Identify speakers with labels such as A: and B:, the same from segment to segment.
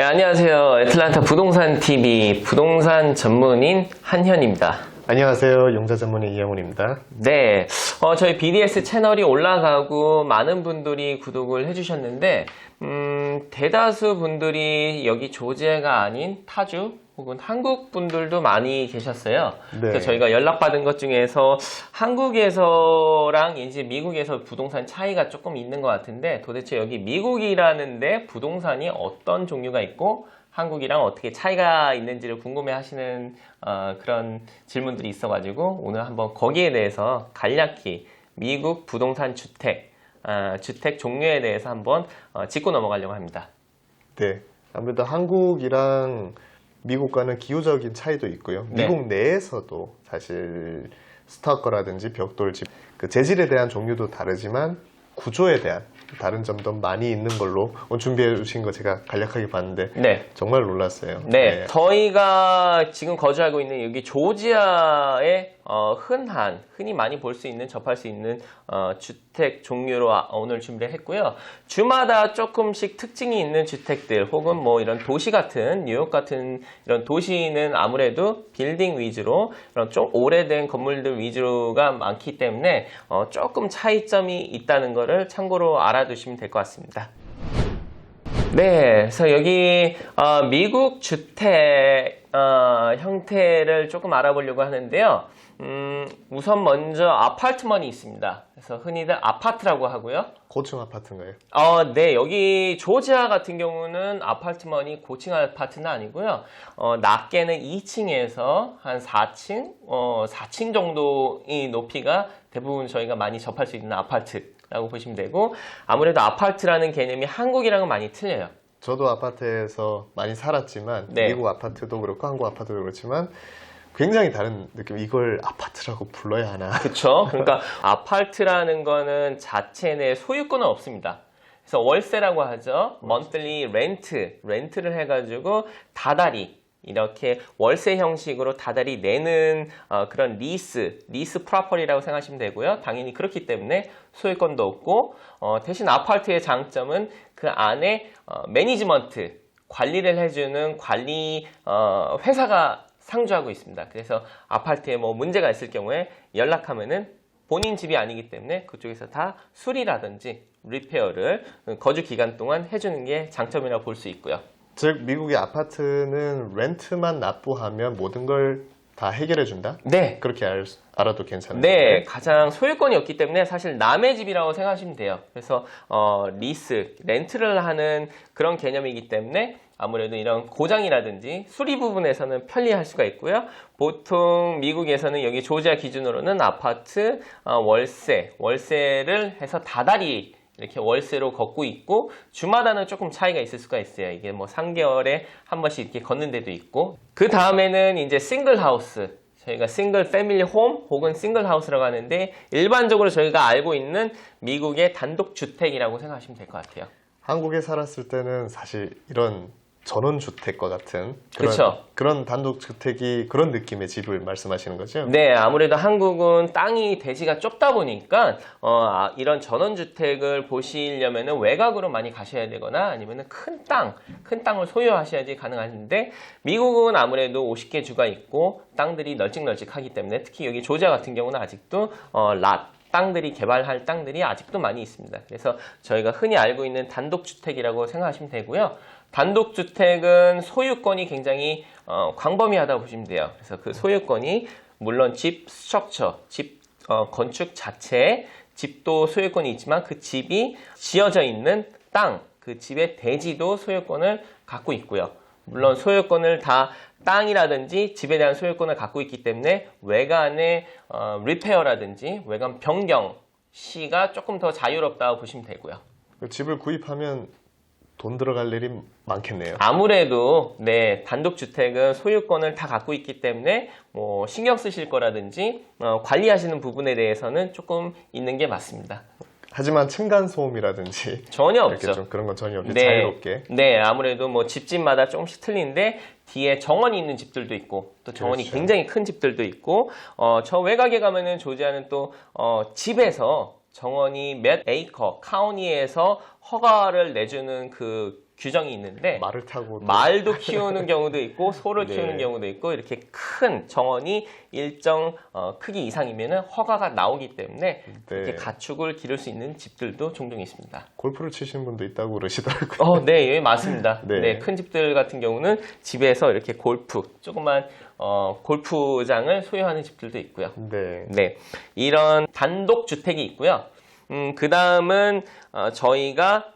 A: 네, 안녕하세요. 애틀란타 부동산 TV 부동산 전문인 한현입니다.
B: 안녕하세요. 용자 전문의 이영훈입니다.
A: 네, 어, 저희 BDS 채널이 올라가고 많은 분들이 구독을 해주셨는데, 음, 대다수 분들이 여기 조지아가 아닌 타주 혹은 한국 분들도 많이 계셨어요.
B: 네.
A: 그래서 저희가 연락받은 것 중에서 한국에서랑 이제 미국에서 부동산 차이가 조금 있는 것 같은데, 도대체 여기 미국이라는데 부동산이 어떤 종류가 있고, 한국이랑 어떻게 차이가 있는지를 궁금해 하시는 어, 그런 질문들이 있어가지고 오늘 한번 거기에 대해서 간략히 미국 부동산 주택, 아, 주택 종류에 대해서 한번 어, 짚고 넘어가려고 합니다.
B: 네. 아무래도 한국이랑 미국과는 기후적인 차이도 있고요.
A: 네.
B: 미국 내에서도 사실 스타커라든지 벽돌집, 그 재질에 대한 종류도 다르지만 구조에 대한 다른 점도 많이 있는 걸로 오늘 준비해 주신 거 제가 간략하게 봤는데
A: 네.
B: 정말 놀랐어요.
A: 네, 저희가 지금 거주하고 있는 여기 조지아의 어, 흔한, 흔히 많이 볼 수 있는, 접할 수 있는 어, 주 택 종류로 아- 오늘 준비를 했고요. 주마다 조금씩 특징이 있는 주택들, 혹은 뭐 이런 도시 같은, 뉴욕 같은 이런 도시는 아무래도 빌딩 위주로, 이런 좀 오래된 건물들 위주가 많기 때문에 어, 조금 차이점이 있다는 것을 참고로 알아두시면 될 것 같습니다. 네, 그래서 여기 어, 미국 주택 어, 형태를 조금 알아보려고 하는데요. 음, 우선 먼저 아파트먼이 있습니다. 그래서 흔히들 아파트라고 하고요.
B: 고층 아파트인가요?
A: 어, 네, 여기 조지아 같은 경우는 아파트먼이 고층 아파트는 아니고요. 어, 낮게는 2층에서 한 4층, 어, 4층 정도의 높이가 대부분 저희가 많이 접할 수 있는 아파트라고 보시면 되고, 아무래도 아파트라는 개념이 한국이랑은 많이 틀려요.
B: 저도 아파트에서 많이 살았지만
A: 네.
B: 미국 아파트도 그렇고 한국 아파트도 그렇지만 굉장히 다른 느낌. 이걸 아파트라고 불러야 하나?
A: 그렇죠. 그러니까 아파트라는 거는 자체 내 소유권은 없습니다. 그래서 월세라고 하죠. monthly rent, 렌트를 해가지고 다달이 이렇게 월세 형식으로 다달이 내는 어, 그런 리스, 리스 프로퍼리라고 생각하시면 되고요. 당연히 그렇기 때문에 소유권도 없고 어, 대신 아파트의 장점은 그 안에 어, 매니지먼트 관리를 해주는 관리 어, 회사가 상주하고 있습니다. 그래서 아파트에 뭐 문제가 있을 경우에 연락하면은 본인 집이 아니기 때문에 그쪽에서 다 수리라든지 리페어를 거주 기간 동안 해주는 게 장점이라고 볼 수 있고요.
B: 즉 미국의 아파트는 렌트만 납부하면 모든 걸 다 해결해 준다.
A: 네.
B: 그렇게 알, 알아도 괜찮은
A: 네? 가장 소유권이 없기 때문에 사실 남의 집이라고 생각하시면 돼요. 그래서 어, 리스, 렌트를 하는 그런 개념이기 때문에 아무래도 이런 고장이라든지 수리 부분에서는 편리할 수가 있고요. 보통 미국에서는 여기 조지아 기준으로는 아파트 어, 월세, 월세를 해서 다달이 이렇게 월세로 걷고 있고 주마다는 조금 차이가 있을 수가 있어요. 이게 뭐 3개월에 한 번씩 이렇게 걷는 데도 있고 그 다음에는 이제 싱글 하우스 저희가 싱글 패밀리 홈 혹은 싱글 하우스라고 하는데 일반적으로 저희가 알고 있는 미국의 단독 주택이라고 생각하시면 될 것 같아요.
B: 한국에 살았을 때는 사실 이런 전원주택과 같은 그런,
A: 그쵸.
B: 그런 단독주택이 그런 느낌의 집을 말씀하시는 거죠?
A: 네, 아무래도 한국은 땅이 대지가 좁다 보니까 어, 아, 이런 전원주택을 보시려면은 외곽으로 많이 가셔야 되거나 아니면은 큰 땅, 큰 땅을 소유하셔야지 가능한데 미국은 아무래도 50개 주가 있고 땅들이 널찍널찍하기 때문에 특히 여기 조지아 같은 경우는 아직도 어, 랏 땅들이 개발할 땅들이 아직도 많이 있습니다. 그래서 저희가 흔히 알고 있는 단독주택이라고 생각하시면 되고요. 단독주택은 소유권이 굉장히 어, 광범위하다 고 보시면 돼요. 그래서 그 소유권이 물론 집 스트럭처, 집 어, 건축 자체, 집도 소유권이 있지만 그 집이 지어져 있는 땅, 그 집의 대지도 소유권을 갖고 있고요. 물론 소유권을 다 땅이라든지 집에 대한 소유권을 갖고 있기 때문에 외관의 어, 리페어라든지 외관 변경 시가 조금 더 자유롭다고 보시면 되고요.
B: 집을 구입하면 돈 들어갈 일이 많겠네요.
A: 아무래도 네 단독 주택은 소유권을 다 갖고 있기 때문에 뭐 신경 쓰실 거라든지 어, 관리하시는 부분에 대해서는 조금 있는 게 맞습니다.
B: 하지만 층간 소음이라든지
A: 전혀 없죠.
B: 좀 그런 건 전혀 없이
A: 네.
B: 자유롭게
A: 네, 아무래도 뭐 집집마다 조금씩 틀린데 뒤에 정원이 있는 집들도 있고 또 정원이
B: 그렇죠.
A: 굉장히 큰 집들도 있고 어, 저 외곽에 가면은 조지아는 또 어, 집에서 정원이 몇 에이커 카운티에서 허가를 내주는 그 규정이 있는데
B: 말을 타고
A: 말도 키우는 경우도 있고 소를
B: 네.
A: 키우는 경우도 있고 이렇게 큰 정원이 일정 어, 크기 이상이면 허가가 나오기 때문에
B: 네.
A: 이렇게 가축을 기를 수 있는 집들도 종종 있습니다.
B: 골프를 치시는 분도 있다고 그러시더라고요.
A: 어, 네, 예, 맞습니다.
B: 네.
A: 네. 큰 집들 같은 경우는 집에서 이렇게 골프, 조그만 어, 골프장을 소유하는 집들도 있고요.
B: 네.
A: 네, 이런 단독 주택이 있고요. 음, 그 다음은 어, 저희가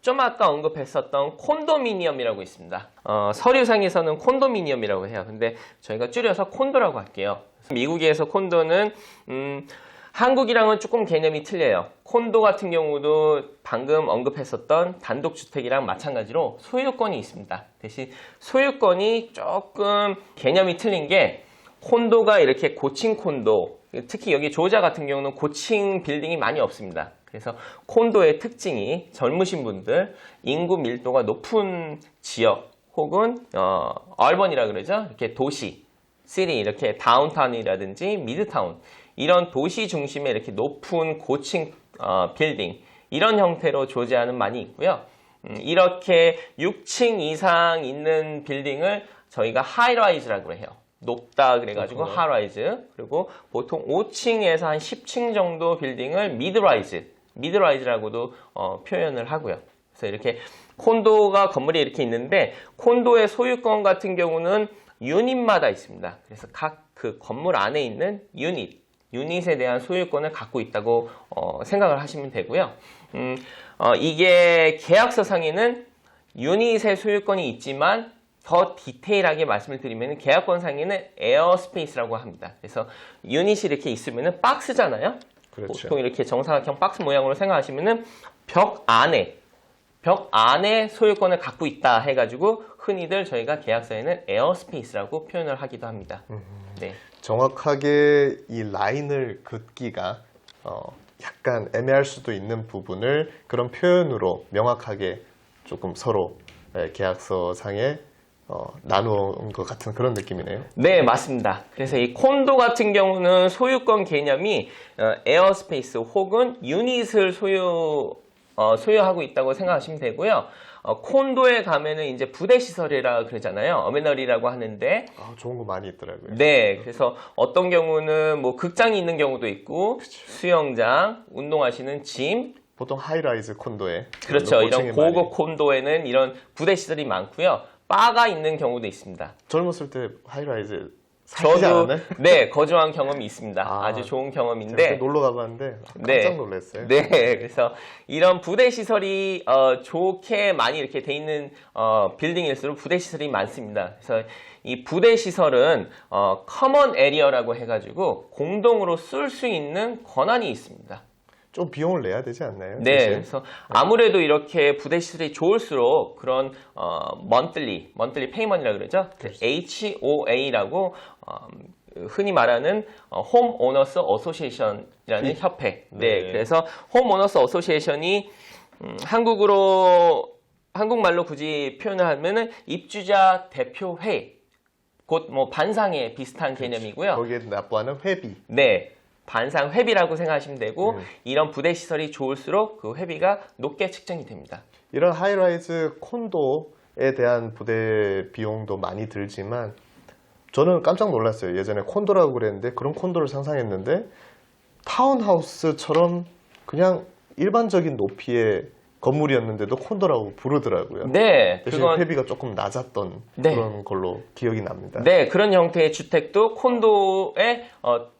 A: 좀 아까 언급했었던 콘도미니엄이라고 있습니다. 어, 서류상에서는 콘도미니엄이라고 해요. 근데 저희가 줄여서 콘도라고 할게요. 미국에서 콘도는 음, 한국이랑은 조금 개념이 틀려요. 콘도 같은 경우도 방금 언급했었던 단독주택이랑 마찬가지로 소유권이 있습니다. 대신 소유권이 조금 개념이 틀린 게 콘도가 이렇게 고층 콘도, 특히 여기 조자 같은 경우는 고층 빌딩이 많이 없습니다. 그래서 콘도의 특징이 젊으신 분들, 인구 밀도가 높은 지역 혹은 어, 얼번이라 그러죠. 이렇게 도시, 시리 이렇게 다운타운이라든지 미드타운 이런 도시 중심의 이렇게 높은 고층 어, 빌딩 이런 형태로 조제하는 많이 있고요. 음, 이렇게 6층 이상 있는 빌딩을 저희가 하이라이즈라고 해요. 높다 그래가지고. 하이라이즈 그리고 보통 5층에서 한 10층 정도 빌딩을 미드라이즈 미드라이즈라고도 어, 표현을 하고요. 그래서 이렇게 콘도가 건물이 이렇게 있는데 콘도의 소유권 같은 경우는 유닛마다 있습니다. 그래서 각 그 건물 안에 있는 유닛, 유닛에 대한 소유권을 갖고 있다고 어, 생각을 하시면 되고요. 음, 어, 이게 계약서 상에는 유닛의 소유권이 있지만 더 디테일하게 말씀을 드리면 계약권 상에는 에어스페이스라고 합니다. 그래서 유닛이 이렇게 있으면 박스잖아요.
B: 그렇죠.
A: 보통 이렇게 정사각형 박스 모양으로 생각하시면은 벽 안에 벽 안에 소유권을 갖고 있다 해가지고 흔히들 저희가 계약서에는 에어스페이스라고 표현을 하기도 합니다. 네.
B: 정확하게 이 라인을 긋기가 어, 약간 애매할 수도 있는 부분을 그런 표현으로 명확하게 조금 서로 예, 계약서 상에 어, 나누은 것 같은 그런 느낌이네요.
A: 네, 맞습니다. 그래서 이 콘도 같은 경우는 소유권 개념이 어, 에어스페이스 혹은 유닛을 소유 어, 소유하고 있다고 생각하시면 되고요. 어, 콘도에 가면은 이제 부대 시설이라 그러잖아요. 어메너리라고 하는데
B: 아, 좋은 거 많이 있더라고요.
A: 네, 그래서 어떤 경우는 뭐 극장이 있는 경우도 있고 수영장, 운동하시는 짐,
B: 보통 하이라이즈 콘도에
A: 그렇죠. 이런 고급 콘도에는 이런 부대 시설이 많고요. 바가 있는 경우도 있습니다.
B: 젊었을 때 하이라이즈
A: 저도
B: 않았나요?
A: 네 거주한 경험이 있습니다.
B: 아,
A: 아, 주 좋은 경험인데
B: 또 놀러 가봤는데 깜짝
A: 네.
B: 놀랐어요.
A: 네, 그래서 이런 부대 시설이 어, 좋게 많이 이렇게 돼 있는 어, 빌딩일수록 부대 시설이 많습니다. 그래서 이 부대 시설은 어, 커먼 에리어라고 해가지고 공동으로 쓸 수 있는 권한이 있습니다.
B: 좀 비용을 내야 되지 않나요?
A: 네,
B: 대신?
A: 그래서 아무래도 이렇게 부대 시설이 좋을수록 그런 어, monthly, monthly payment이라고 그러죠. HOA라고 어, 흔히 말하는 어, Home Owners Association이라는 협회. 네,
B: 네.
A: 그래서 Home Owners Association이 음, 한국으로 한국말로 굳이 표현을 하면은 입주자 대표회, 곧 뭐 반상회 비슷한 개념이고요.
B: 거기에 납부하는 회비.
A: 네. 반상 회비라고 생각하시면 되고
B: 음.
A: 이런 부대 시설이 좋을수록 그 회비가 높게 측정이 됩니다.
B: 이런 하이라이즈 콘도에 대한 부대 비용도 많이 들지만 저는 깜짝 놀랐어요. 예전에 콘도라고 그랬는데 그런 콘도를 상상했는데 타운하우스처럼 그냥 일반적인 높이의 건물이었는데도 콘도라고 부르더라고요.
A: 네,
B: 대신
A: 그건
B: 회비가 조금 낮았던
A: 네.
B: 그런 걸로 기억이 납니다.
A: 네 그런 형태의 주택도 콘도의 어,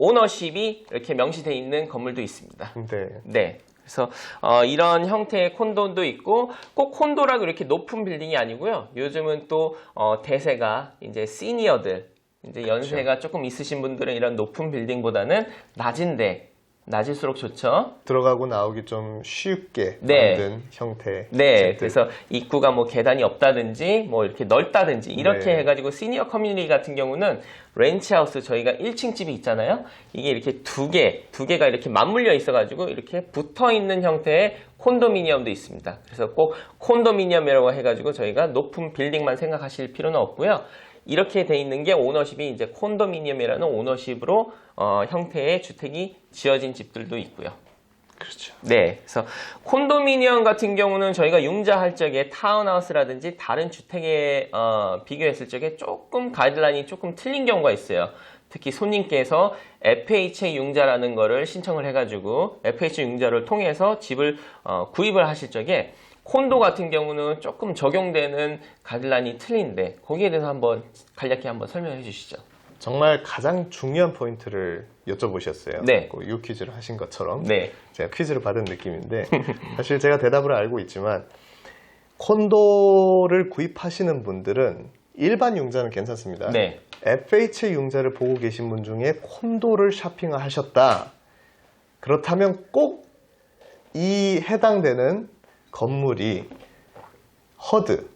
A: 오너십이 이렇게 명시되어 있는 건물도 있습니다.
B: 네.
A: 네. 그래서 어, 이런 형태의 콘도도 있고 꼭 콘도라고 이렇게 높은 빌딩이 아니고요. 요즘은 또 어, 대세가 이제 시니어들 이제 연세가 조금 있으신 분들은 이런 높은 빌딩보다는 낮은데 낮을수록 좋죠.
B: 들어가고 나오기 좀 쉽게
A: 네.
B: 만든 형태.
A: 네, 그래서 입구가 뭐 계단이 없다든지 뭐 이렇게 넓다든지 이렇게
B: 네.
A: 해가지고 시니어 커뮤니티 같은 경우는 렌치하우스 저희가 1층 집이 있잖아요. 이게 이렇게 두 개, 두 개가 이렇게 맞물려 있어가지고 이렇게 붙어 있는 형태의 콘도미니엄도 있습니다. 그래서 꼭 콘도미니엄이라고 해가지고 저희가 높은 빌딩만 생각하실 필요는 없고요. 이렇게 돼 있는 게 오너십이 이제 콘도미니엄이라는 오너십으로 어, 형태의 주택이 지어진 집들도 있고요.
B: 그렇죠.
A: 네, 그래서 콘도미니엄 같은 경우는 저희가 융자할 적에 타운하우스라든지 다른 주택에 어, 비교했을 적에 조금 가이드라인이 조금 틀린 경우가 있어요. 특히 손님께서 FHA 융자라는 거를 신청을 해가지고 FHA 융자를 통해서 집을 어, 구입을 하실 적에 콘도 같은 경우는 조금 적용되는 가이드라인이 틀린데 거기에 대해서 한번 간략히 한번 설명해 주시죠.
B: 정말 가장 중요한 포인트를 여쭤보셨어요.
A: 네.
B: 그유 퀴즈를 하신 것처럼
A: 네,
B: 제가 퀴즈를 받은 느낌인데 사실 제가 대답을 알고 있지만 콘도를 구입하시는 분들은 일반 융자는 괜찮습니다.
A: 네,
B: FH 융자를 보고 계신 분 중에 콘도를 쇼핑을 하셨다. 그렇다면 꼭 이 해당되는 건물이 허드,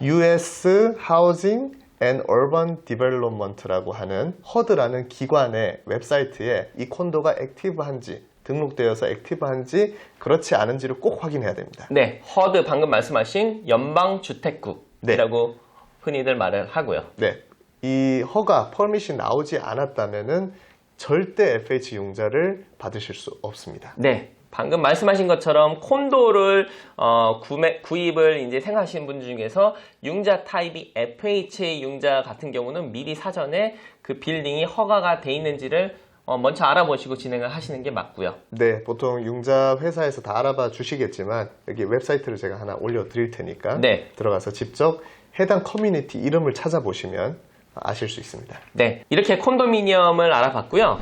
B: US Housing and Urban Development라고 하는 허드라는 기관의 웹사이트에 이 콘도가 액티브한지 등록되어서 액티브한지 그렇지 않은지를 꼭 확인해야 됩니다.
A: 네, 허드 방금 말씀하신 연방주택국이라고 흔히들 말을 하고요.
B: 네. 이 허가, 퍼미션 나오지 않았다면은 절대 FH 융자를 받으실 수 없습니다.
A: 네. 방금 말씀하신 것처럼 콘도를 어, 구매, 구입을 이제 생각하시는 분 중에서 융자 타입이 FHA 융자 같은 경우는 미리 사전에 그 빌딩이 허가가 돼 있는지를 어, 먼저 알아보시고 진행을 하시는 게 맞고요.
B: 네, 보통 융자 회사에서 다 알아봐 주시겠지만 여기 웹사이트를 제가 하나 올려 드릴 테니까
A: 네.
B: 들어가서 직접 해당 커뮤니티 이름을 찾아보시면 아실 수 있습니다.
A: 네, 이렇게 콘도미니엄을 알아봤고요.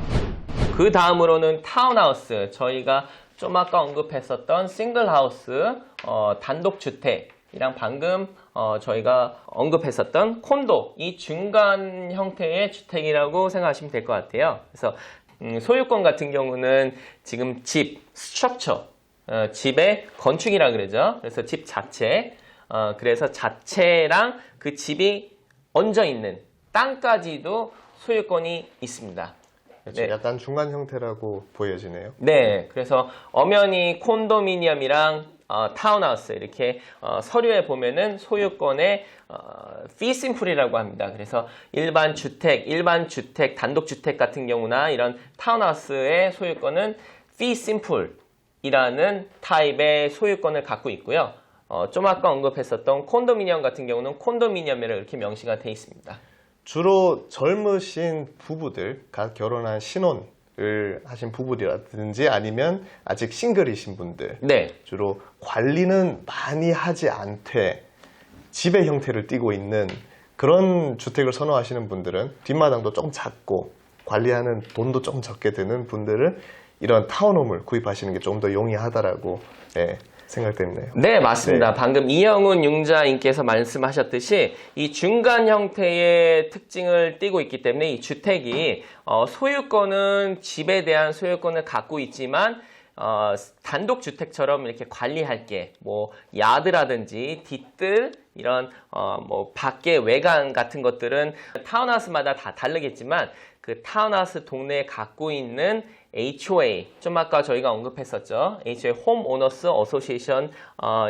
A: 그 다음으로는 타운하우스. 저희가 좀 아까 언급했었던 싱글하우스, 어, 단독주택이랑 방금 어, 저희가 언급했었던 콘도, 이 중간 형태의 주택이라고 생각하시면 될 것 같아요. 그래서 음, 소유권 같은 경우는 지금 집, 스트럭처, 어, 집의 건축이라 그러죠. 그래서 집 자체, 어, 그래서 자체랑 그 집이 얹어 있는 땅까지도 소유권이 있습니다.
B: 그렇죠.
A: 네.
B: 약간 중간 형태라고 보여지네요.
A: 네, 그래서 엄연히 콘도미니엄이랑 어, 타운하우스 이렇게 어, 서류에 보면은 소유권의 어, 피심플이라고 합니다. 그래서 일반 주택, 일반 주택, 단독 주택 같은 경우나 이런 타운하우스의 소유권은 피심플이라는 타입의 소유권을 갖고 있고요. 어, 좀 아까 언급했었던 콘도미니엄 같은 경우는 콘도미니엄이라 이렇게 명시가 돼 있습니다.
B: 주로 젊으신 부부들, 갓 결혼한 신혼을 하신 부부라든지 아니면 아직 싱글이신 분들
A: 네,
B: 주로 관리는 많이 하지 않되 집의 형태를 띠고 있는 그런 주택을 선호하시는 분들은 뒷마당도 좀 작고 관리하는 돈도 좀 적게 드는 분들은 이런 타운홈을 구입하시는 게 좀 더 용이하다라고 예, 생각되네요.
A: 네, 맞습니다.
B: 네.
A: 방금 이영훈 융자인께서 말씀하셨듯이 이 중간 형태의 특징을 띠고 있기 때문에 이 주택이 어, 소유권은 집에 대한 소유권을 갖고 있지만 어, 단독 주택처럼 이렇게 관리할 게 뭐 야드라든지 뒤뜰 이런 어, 뭐 밖에 외관 같은 것들은 타운하우스마다 다 다르겠지만 그 타운하우스 동네에 갖고 있는 HOA 좀 아까 저희가 언급했었죠. HOA 홈 오너스 어소시에이션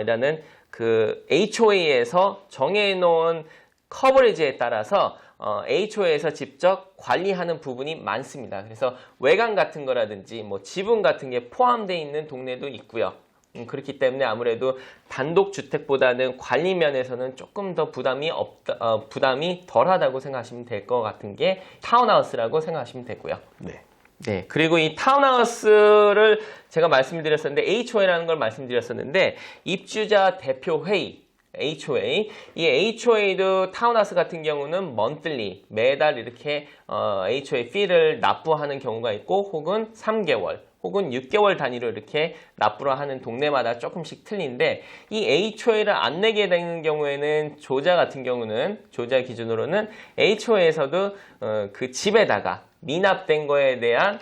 A: 이라는 그 HOA에서 정해놓은 커버리지에 따라서 어, HOA에서 직접 관리하는 부분이 많습니다. 그래서 외관 같은 거라든지 뭐 지분 같은 게 포함되어 있는 동네도 있고요. 음, 그렇기 때문에 아무래도 단독 주택보다는 관리 면에서는 조금 더 부담이 없다, 어, 부담이 덜하다고 생각하시면 될 것 같은 게 타운하우스라고 생각하시면 되고요.
B: 네.
A: 네, 그리고 이 타운하우스를 제가 말씀드렸었는데 HOA라는 걸 말씀드렸었는데 입주자 대표 회의 HOA 이 HOA도 타운하우스 같은 경우는 먼틀리 매달 이렇게 어, HOA 피를 납부하는 경우가 있고 혹은 3개월 혹은 6개월 단위로 이렇게 납부를 하는 동네마다 조금씩 틀린데 이 HOA를 안 내게 되는 경우에는 조자 같은 경우는 조자 기준으로는 HOA에서도 어, 그 집에다가 미납된 거에 대한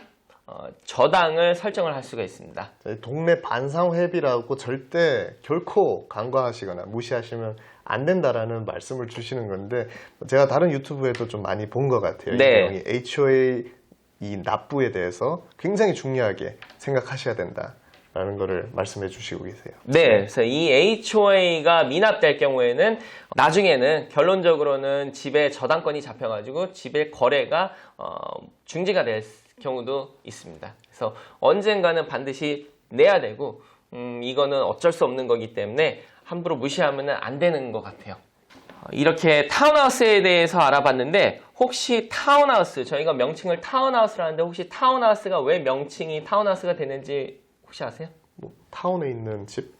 A: 어, 저당을 설정을 할 수가 있습니다.
B: 동네 반상회비라고 절대 결코 간과하시거나 무시하시면 안 된다라는 말씀을 주시는 건데 제가 다른 유튜브에도 좀 많이 본 것 같아요.
A: 네.
B: 이 HOA 이 납부에 대해서 굉장히 중요하게 생각하셔야 된다 라는 거를 말씀해 주시고 계세요.
A: 네, 그래서 이 HOA가 미납될 경우에는 나중에는 결론적으로는 집에 저당권이 잡혀가지고 집의 거래가 어, 중지가 될 경우도 있습니다. 그래서 언젠가는 반드시 내야 되고 음, 이거는 어쩔 수 없는 거기 때문에 함부로 무시하면 안 되는 것 같아요. 어, 이렇게 타운하우스에 대해서 알아봤는데 혹시 타운하우스 저희가 명칭을 타운하우스를 하는데 혹시 타운하우스가 왜 명칭이 타운하우스가 되는지 혹시 아세요?
B: 뭐 타운에 있는 집?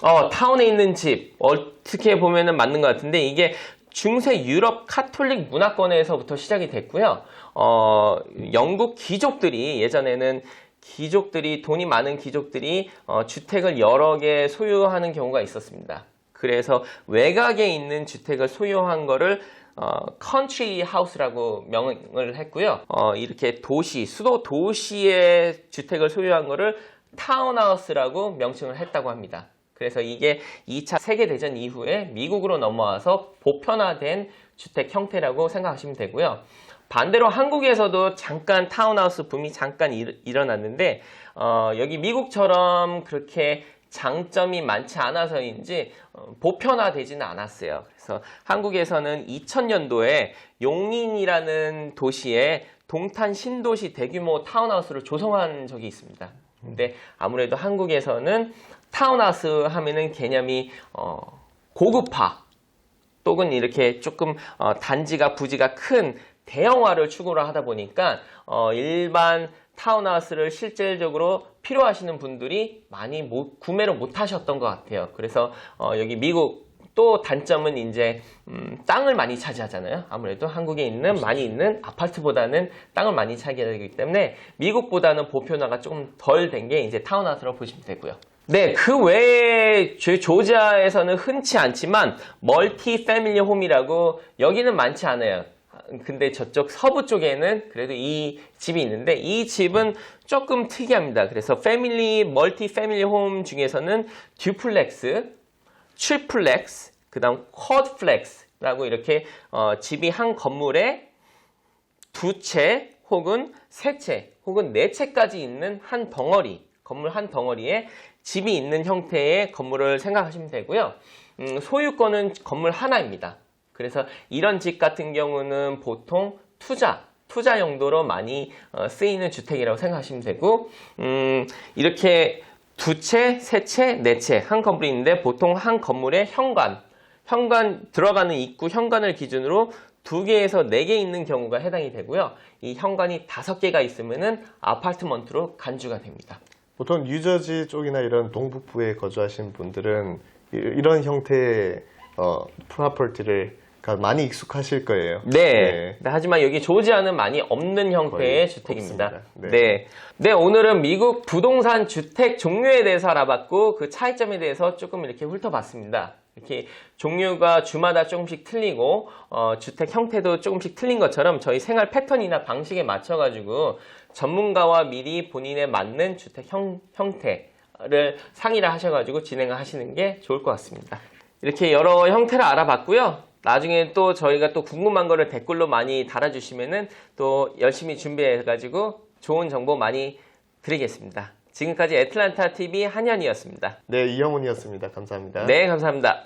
A: 어, 타운에 있는 집. 어떻게 보면은 맞는 것 같은데, 이게 중세 유럽 카톨릭 문화권에서부터 시작이 됐고요. 어, 영국 귀족들이 예전에는 귀족들이, 돈이 많은 귀족들이 어, 주택을 여러 개 소유하는 경우가 있었습니다. 그래서 외곽에 있는 주택을 소유한 거를 어, 컨트리 하우스라고 명을 했고요. 어, 이렇게 도시, 수도 도시의 주택을 소유한 거를 타운하우스라고 명칭을 했다고 합니다. 그래서 이게 2차 세계대전 이후에 미국으로 넘어와서 보편화된 주택 형태라고 생각하시면 되고요. 반대로 한국에서도 잠깐 타운하우스 붐이 잠깐 일, 일어났는데 어, 여기 미국처럼 그렇게 장점이 많지 않아서인지 어, 보편화되지는 않았어요. 그래서 한국에서는 2000년도에 용인이라는 도시에 동탄 신도시 대규모 타운하우스를 조성한 적이 있습니다. 근데 아무래도 한국에서는 타운하우스 하면은 개념이 어, 고급화 또는 이렇게 조금 어, 단지가 부지가 큰 대형화를 추구를 하다 보니까 어, 일반 타운하우스를 실질적으로 필요하시는 분들이 많이 못- 구매를 못 하셨던 것 같아요. 그래서 어, 여기 미국 또 단점은 이제 음, 땅을 많이 차지하잖아요. 아무래도 한국에 있는 많이 있는 아파트보다는 땅을 많이 차지하기 때문에 미국보다는 보편화가 조금 덜 된 게 이제 타운하우스라고 보시면 되고요. 네, 그 외에 저희 조지아에서는 흔치 않지만 멀티 패밀리 홈이라고 여기는 많지 않아요. 근데 저쪽 서부 쪽에는 그래도 이 집이 있는데 이 집은 조금 특이합니다. 그래서 패밀리 멀티 패밀리 홈 중에서는 듀플렉스, 트리플렉스, 그 다음 쿼드플렉스라고 이렇게 어, 집이 한 건물에 두 채 혹은 세 채 혹은 네 채까지 있는 한 덩어리 건물 한 덩어리에 집이 있는 형태의 건물을 생각하시면 되고요. 음, 소유권은 건물 하나입니다. 그래서 이런 집 같은 경우는 보통 투자 투자 용도로 많이 어, 쓰이는 주택이라고 생각하시면 되고 음, 이렇게 두 채, 세 채, 네 채 한 건물이 있는데 보통 한 건물의 현관 현관 들어가는 입구 현관을 기준으로 두 개에서 네 개 있는 경우가 해당이 되고요. 이 현관이 다섯 개가 있으면은 아파트먼트로 간주가 됩니다.
B: 보통 뉴저지 쪽이나 이런 동북부에 거주하신 분들은 이- 이런 형태의 어, 프로퍼티를 많이 익숙하실 거예요.
A: 네. 네, 하지만 여기 조지아는 많이 없는 형태의
B: 주택입니다. 네.
A: 네. 네, 오늘은 미국 부동산 주택 종류에 대해서 알아봤고 그 차이점에 대해서 조금 이렇게 훑어봤습니다. 이렇게 종류가 주마다 조금씩 틀리고 어, 주택 형태도 조금씩 틀린 것처럼 저희 생활 패턴이나 방식에 맞춰가지고 전문가와 미리 본인에 맞는 주택 형, 형태를 상의를 하셔가지고 진행을 하시는 게 좋을 것 같습니다. 이렇게 여러 형태를 알아봤고요. 나중에 또 저희가 또 궁금한 거를 댓글로 많이 달아주시면은 또 열심히 준비해가지고 좋은 정보 많이 드리겠습니다. 지금까지 애틀란타 TV 한현이었습니다.
B: 네, 이영훈이었습니다. 감사합니다.
A: 네, 감사합니다.